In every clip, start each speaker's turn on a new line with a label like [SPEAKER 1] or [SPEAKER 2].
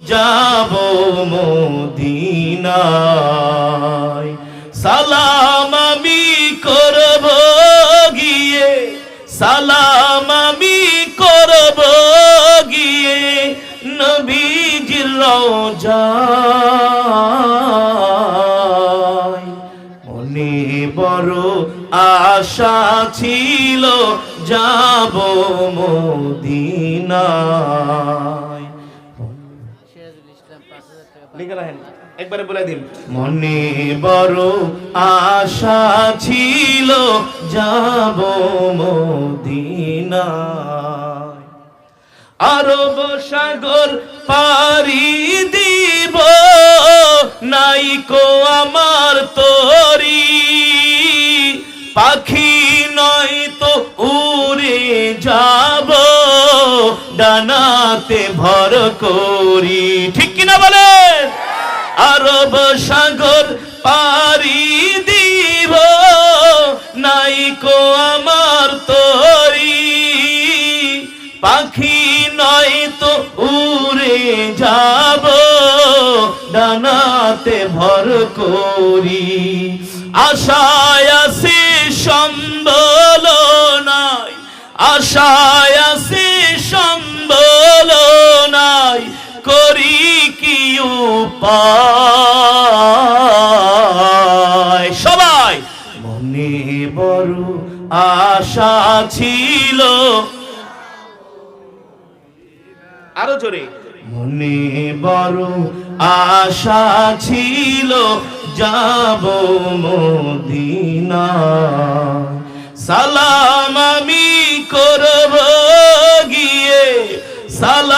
[SPEAKER 1] যাব মদিনায়। সালাম আমি করব গিয়ে, সালাম আমি করব গিয়ে, নবীজির রওজায় মনে বড় আশা ছিল, যাব মদিনায়। লিখে রাখেন। একবারে বলে দিন। মনে বড় আশা ছিল, যাব মদিনায়। আরব সাগর পারি দিব, নাইকো আমার তরি। পাখি নয় তো উড়ে যাব, ডানাতে ভর করি। ঠিক কিনা বলেন আরব সাগর পারি দিব। নাইকো আমার তরি। পাখি নয় তো উড়ে যাব। ডানাতে ভর করি। আশায় আসি সম্বল নাই। আশায় আসি সম্বল উপায়। সবাই। মনে বড় আশা ছিল। আরও জোরে। মনে বড় আশা ছিল। যাব মদিনা সালাম আমি করব গিয়ে। সালাম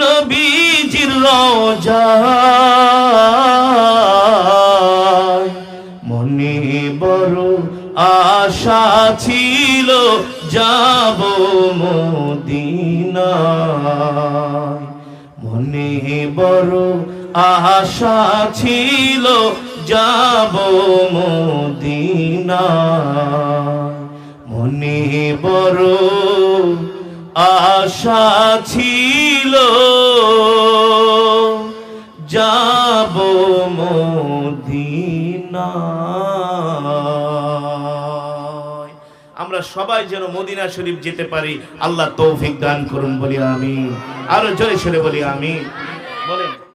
[SPEAKER 1] নবীজির রওজায় মনে বড় আশা ছিল, যাব মদিনায়। মনে বড় আশা ছিল, যাব মদিনায়। মনে বড় আশা ছিল যাব মদিনা। আমরা সবাই যেন মদিনা শরীফ যেতে পারি, আল্লাহ তৌফিক দান করুন বলি আমি আরও জয় সরে বলি আমি বলেন।